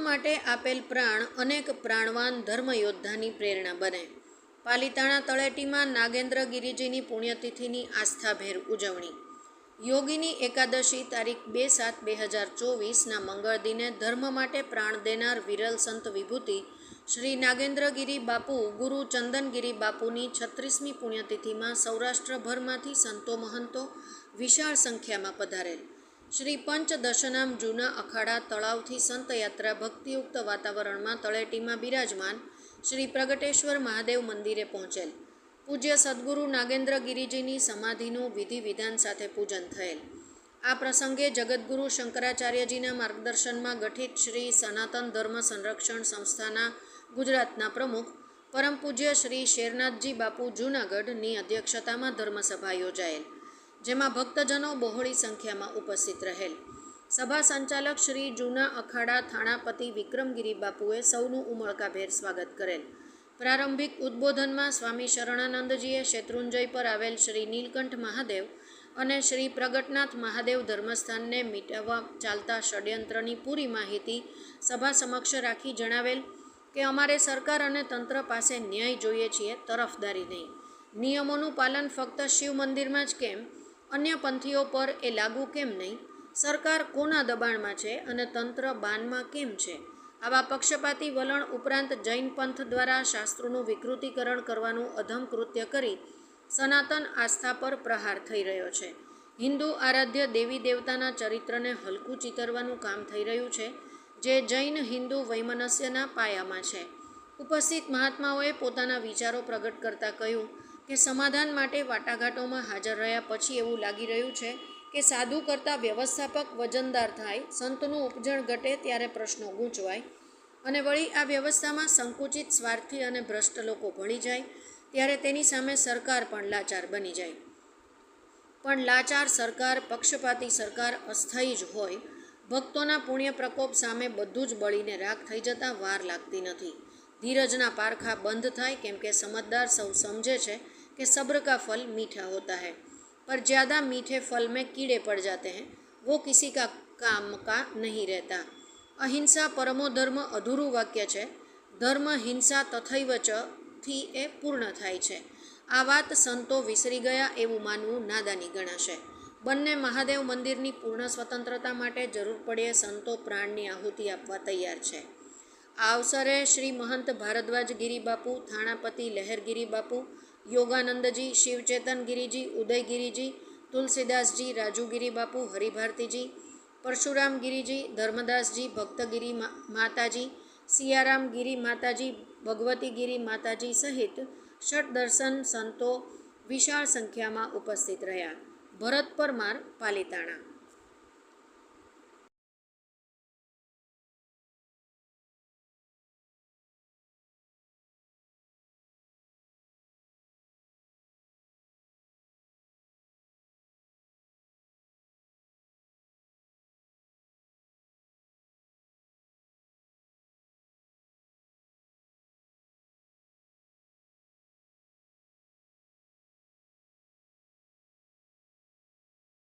માટે આપેલ પ્રાણ અનેક પ્રાણવાન ધર્મયોદ્ધાની પ્રેરણા બને. પાલિતાણા તળેટીમાં નાગેન્દ્ર ગિરિજીની પુણ્યતિથિની આસ્થાભેર ઉજવણી. યોગીની એકાદશી તારીખ બે સાત બે હજાર ચોવીસના મંગળ દિને ધર્મ માટે પ્રાણ દેનાર વિરલ સંત વિભૂતિ શ્રી નાગેન્દ્રગીરી બાપુ, ગુરુ ચંદનગીરી બાપુની છત્રીસમી પુણ્યતિથિમાં સૌરાષ્ટ્રભરમાંથી સંતો મહંતો વિશાળ સંખ્યામાં પધારેલ. શ્રી પંચ દશનામ જૂના અખાડા તળાવથી સંતયાત્રા ભક્તિયુક્ત વાતાવરણમાં તળેટીમાં બિરાજમાન શ્રી પ્રગટેશ્વર મહાદેવ મંદિરે પહોંચેલ. પૂજ્ય સદગુરુ નાગેન્દ્ર ગિરિજીની સમાધિનું વિધિ વિધાન સાથે પૂજન થયેલ. આ પ્રસંગે જગદગુરુ શંકરાચાર્યજીના માર્ગદર્શનમાં ગઠિત શ્રી સનાતન ધર્મ સંરક્ષણ સંસ્થાના ગુજરાતના પ્રમુખ, પરમ પૂજ્ય શ્રી શેરનાથજી બાપુ જૂનાગઢની અધ્યક્ષતામાં ધર્મસભા યોજાયેલ. જેમાં ભક્તજનો બહોળી સંખ્યામાં ઉપસ્થિત રહેલ. સભા સંચાલક શ્રી જૂના અખાડા થાણાપતિ વિક્રમગીરી બાપુએ સૌનું ઉમળકાભેર સ્વાગત કરેલ. પ્રારંભિક ઉદ્બોધનમાં સ્વામી શરણાનંદજીએ શેત્રુંજય પર આવેલ શ્રી નીલકંઠ મહાદેવ અને શ્રી પ્રગટનાથ મહાદેવ ધર્મસ્થાનને મીટાવવા ચાલતા ષડયંત્રની પૂરી માહિતી સભા સમક્ષ રાખી જણાવેલ કે અમારે સરકાર અને તંત્ર પાસે ન્યાય જોઈએ છીએ, તરફદારી નહીં. નિયમોનું પાલન ફક્ત શિવ મંદિરમાં જ કેમ? અન્ય પંથીઓ પર એ લાગુ કેમ નહીં? સરકાર કોના દબાણમાં છે અને તંત્ર બાનમાં કેમ છે? આવા પક્ષપાતી વલણ ઉપરાંત જૈન પંથ દ્વારા શાસ્ત્રોનું વિકૃતિકરણ કરવાનું અધમ કૃત્ય કરી સનાતન આસ્થા પર પ્રહાર થઈ રહ્યો છે. હિન્દુ આરાધ્ય દેવી દેવતાના ચરિત્રને હલકું ચિતરવાનું કામ થઈ રહ્યું છે, જે જૈન હિન્દુ વૈમનસ્યના પાયામાં છે. ઉપસ્થિત મહાત્માઓએ પોતાના વિચારો પ્રગટ કરતાં કહ્યું કે સમાધાન માટે વાટાઘાટોમાં હાજર રહ્યા પછી એવું લાગી રહ્યું છે કે સાધુ કરતાં વ્યવસ્થાપક વજનદાર થાય, સંતનું ઉપજણ ઘટે ત્યારે પ્રશ્નો ગૂંચવાય અને વળી આ વ્યવસ્થામાં સંકુચિત સ્વાર્થી અને ભ્રષ્ટ લોકો ભણી જાય ત્યારે તેની સામે સરકાર પણ લાચાર બની જાય. પણ લાચાર સરકાર, પક્ષપાતી સરકાર અસ્થાયી જ હોય, ભક્તોના પુણ્ય પ્રકોપ સામે બધું જ બળીને રાખ થઈ જતાં વાર લાગતી નથી. ધીરજના પારખા બંધ થાય કેમ કે સમજદાર સૌ સમજે છે कि सब्र का फल मीठा होता है पर ज़्यादा मीठे फल में कीड़े पड़ जाते हैं वो किसी का काम का नहीं रहता અહિંસા પરમો ધર્મ અધૂરું વાક્ય છે ધર્મ હિંસા તથૈવ ચ થી એ પૂર્ણ થાય છે આ વાત સંતો વિસરી ગયા એવું માનવું નાદાની ગણાશે બંને મહાદેવ મંદિરની પૂર્ણ સ્વતંત્રતા માટે જરૂર પડે સંતો પ્રાણની આહુતિ આપવા તૈયાર છે આ અવસરે શ્રી મહંત ભારદ્વાજ ગિરિબાપુ, થાણાપતિ લહેરગીરી બાપુ યોગાનંદજી, શિવચેતન ગિરિજી ઉદયગીરીજી તુલસીદાસજી રાજુગીરી બાપુ હરિભારતીજી, પરશુરામ ગિરિજી, ધર્મદાસજી, ભક્તગીરી માતાજી, સિયારામ ગિરી માતાજી, ભગવતી ગિરી માતાજી સહિત ષટ દર્શન સંતો વિશાળ સંખ્યામાં ઉપસ્થિત રહ્યા. ભરત પરમાર, પાલિતાણા.